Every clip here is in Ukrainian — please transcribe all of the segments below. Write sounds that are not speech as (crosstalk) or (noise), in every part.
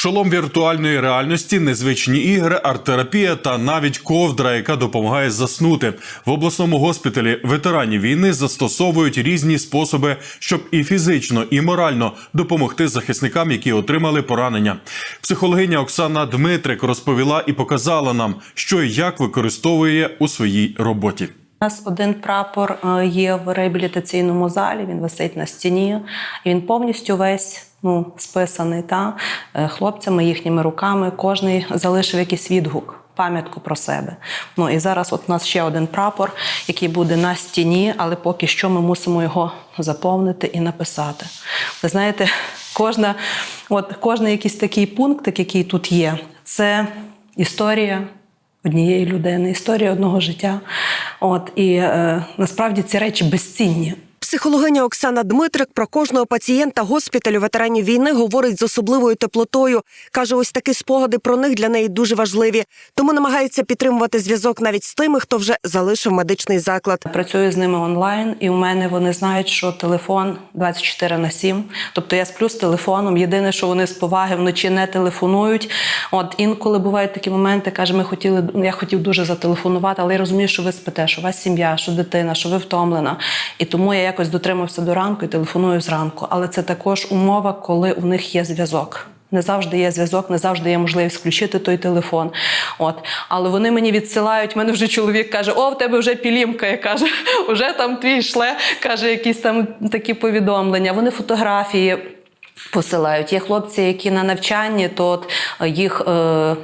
Шолом віртуальної реальності, незвичні ігри, арт-терапія та навіть ковдра, яка допомагає заснути в обласному госпіталі. Ветеранів війни застосовують різні способи, щоб і фізично, і морально допомогти захисникам, які отримали поранення. Психологиня Оксана Дмитрик розповіла і показала нам, що і як використовує у своїй роботі. У нас один прапор е, є в реабілітаційному залі. Він висить на стіні. І він повністю весь ну, списаний та е, хлопцями, їхніми руками. Кожний залишив якийсь відгук. Пам'ятку про себе. Ну і зараз от у нас ще один прапор, який буде на стіні, але поки що ми мусимо його заповнити і написати. Ви знаєте, кожна, от кожний якийсь такий пункт, який тут є, це історія однієї людини, історія одного життя. От і е, насправді ці речі безцінні. Психологиня Оксана Дмитрик про кожного пацієнта госпіталю ветеранів війни говорить з особливою теплотою. каже, ось такі спогади про них для неї дуже важливі. Тому намагається підтримувати зв'язок навіть з тими, хто вже залишив медичний заклад. Працюю з ними онлайн, і у мене вони знають, що телефон 24 на 7. Тобто я сплю з телефоном. Єдине, що вони з поваги вночі не телефонують. От інколи бувають такі моменти, каже, ми хотіли, я хотів дуже зателефонувати, але я розумію, що ви спите, що у вас сім'я, що дитина, що ви втомлена. І тому я якось дотримався до ранку і телефоную зранку. Але це також умова, коли у них є зв'язок. Не завжди є зв'язок, не завжди є можливість включити той телефон. От, але вони мені відсилають. Мене вже чоловік каже: О, в тебе вже пілімка. Я каже, вже (laughs) там твій шле, каже, якісь там такі повідомлення. Вони фотографії. Посилають. Є хлопці, які на навчанні, то от їх е,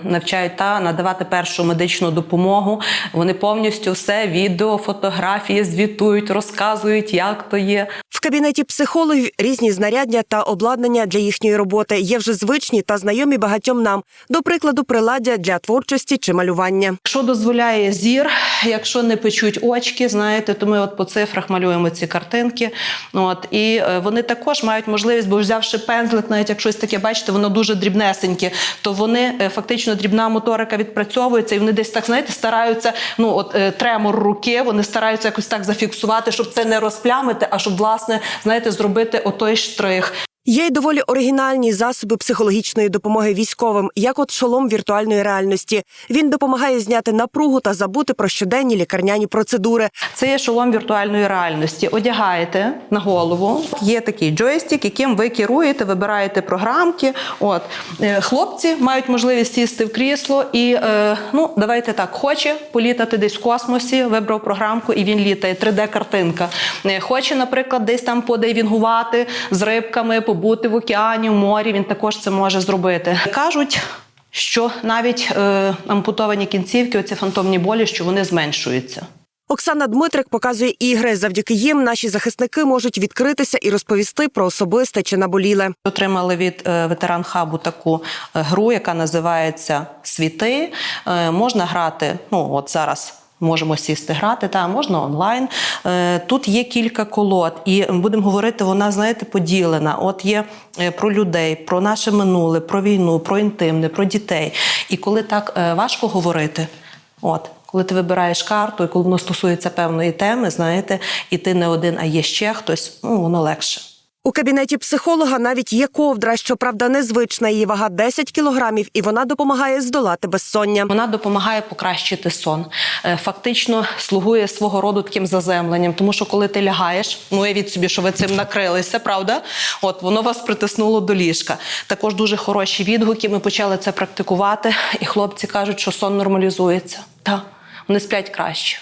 навчають та надавати першу медичну допомогу. Вони повністю все, відео, фотографії звітують, розказують, як то є. В кабінеті психологів різні знаряддя та обладнання для їхньої роботи є вже звичні та знайомі багатьом нам. До прикладу, приладдя для творчості чи малювання. Якщо дозволяє зір, якщо не печуть очки, знаєте, то ми от по цифрах малюємо ці картинки. От і е, вони також мають можливість, бо взявши пензлик, навіть як щось таке, бачите, воно дуже дрібнесеньке, то вони е, фактично дрібна моторика відпрацьовується, і вони десь так знаєте, стараються. Ну от е, тремор руки, вони стараються якось так зафіксувати, щоб це не розплямити, а щоб власне знаєте, зробити отой штрих. Є й доволі оригінальні засоби психологічної допомоги військовим, як от шолом віртуальної реальності. Він допомагає зняти напругу та забути про щоденні лікарняні процедури. Це є шолом віртуальної реальності. Одягаєте на голову. Є такий джойстик, яким ви керуєте, вибираєте програмки. От Е, хлопці мають можливість сісти в крісло і е, ну давайте так, хоче політати десь в космосі, вибрав програмку і він літає. 3D-картинка. Е, Хоче, наприклад, десь там подайвінгувати з рибками, побути в океані, в морі. Він також це може зробити. Кажуть. Що навіть е, ампутовані кінцівки, оці фантомні болі, що вони зменшуються. Оксана Дмитрик показує ігри. Завдяки їм наші захисники можуть відкритися і розповісти про особисте чи наболіле. Отримали від е, ветеран хабу таку е, гру, яка називається Світи. Е, Можна грати. Ну от зараз. Можемо сісти грати, та можна онлайн. Е, Тут є кілька колод, і будемо говорити, вона, знаєте, поділена. От є е, про людей, про наше минуле, про війну, про інтимне, про дітей. І коли так е, важко говорити, от коли ти вибираєш карту, і коли воно стосується певної теми, знаєте, і ти не один, а є ще хтось, ну воно легше. У кабінеті психолога навіть є ковдра, щоправда, незвична. Її вага 10 кілограмів, і вона допомагає здолати безсоння. Вона допомагає покращити сон. Е, Фактично слугує свого роду таким заземленням, тому що коли ти лягаєш, ну уявіть собі, що ви цим накрилися, правда? От воно вас притиснуло до ліжка. Також дуже хороші відгуки. Ми почали це практикувати, і хлопці кажуть, що сон нормалізується. Так, вони сплять краще.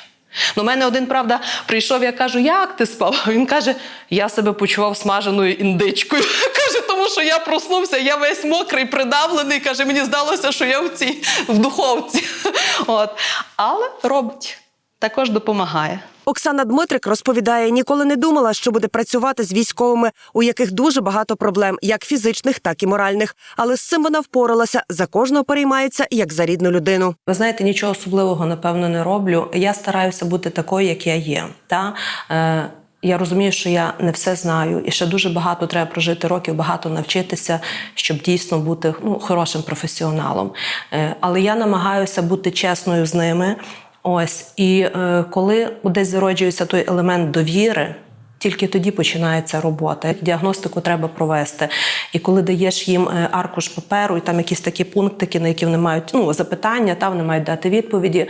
Ну, мене один, правда, прийшов, я кажу, як ти спав? (laughs) Він каже, я себе почував смаженою індичкою. (laughs) Каже, тому що я проснувся, я весь мокрий, придавлений. Каже, мені здалося, що я в цій в духовці. (laughs) От. Але робить, також допомагає. Оксана Дмитрик розповідає, ніколи не думала, що буде працювати з військовими, у яких дуже багато проблем, як фізичних, так і моральних. Але з цим вона впоралася. За кожного переймається як за рідну людину. Ви знаєте, нічого особливого, напевно, не роблю. Я стараюся бути такою, як я є. Та? Е, я розумію, що я не все знаю, і ще дуже багато треба прожити років, багато навчитися, щоб дійсно бути ну, хорошим професіоналом. Е, але я намагаюся бути чесною з ними. Ось, і е, коли десь зароджується той елемент довіри, Тільки тоді починається робота. Діагностику треба провести. І коли даєш їм е, аркуш паперу, і там якісь такі пунктики, на які вони мають ну, запитання, та вони мають дати відповіді,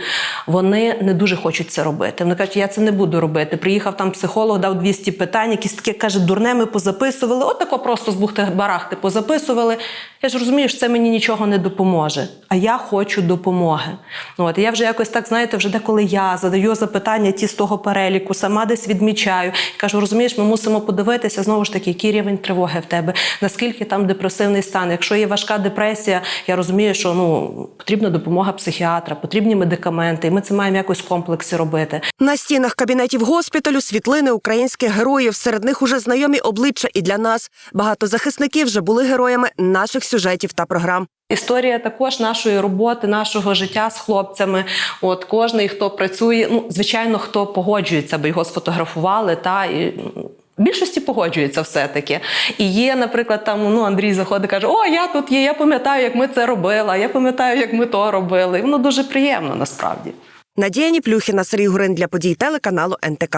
вони не дуже хочуть це робити. Вони кажуть, я це не буду робити. Приїхав там психолог, дав 200 питань, якісь таке каже, дурне ми позаписували. От тако просто з бухти барахти позаписували. Я ж розумію, що це мені нічого не допоможе. А я хочу допомоги. От я вже якось так, знаєте, вже деколи я задаю запитання ті з того переліку, сама десь відмічаю. Кажу, розумієш, ми мусимо подивитися знову ж таки, який рівень тривоги в тебе, наскільки там депресивний стан. Якщо є важка депресія, я розумію, що ну потрібна допомога психіатра, потрібні медикаменти, і ми це маємо якось в комплексі робити. На стінах кабінетів госпіталю світлини українських героїв. Серед них уже знайомі обличчя і для нас. Багато захисників вже були героями наших сюжетів та програм. Історія також нашої роботи, нашого життя з хлопцями. От кожний, хто працює, ну звичайно, хто погоджується, аби його сфотографували, та і більшості погоджується все-таки. І є, наприклад, там ну Андрій заходить, каже: О, я тут є, я пам'ятаю, як ми це робили, я пам'ятаю, як ми то робили. І воно дуже приємно насправді. Надія Ніплюхіна, Сергій Гурин для подій телеканалу НТК.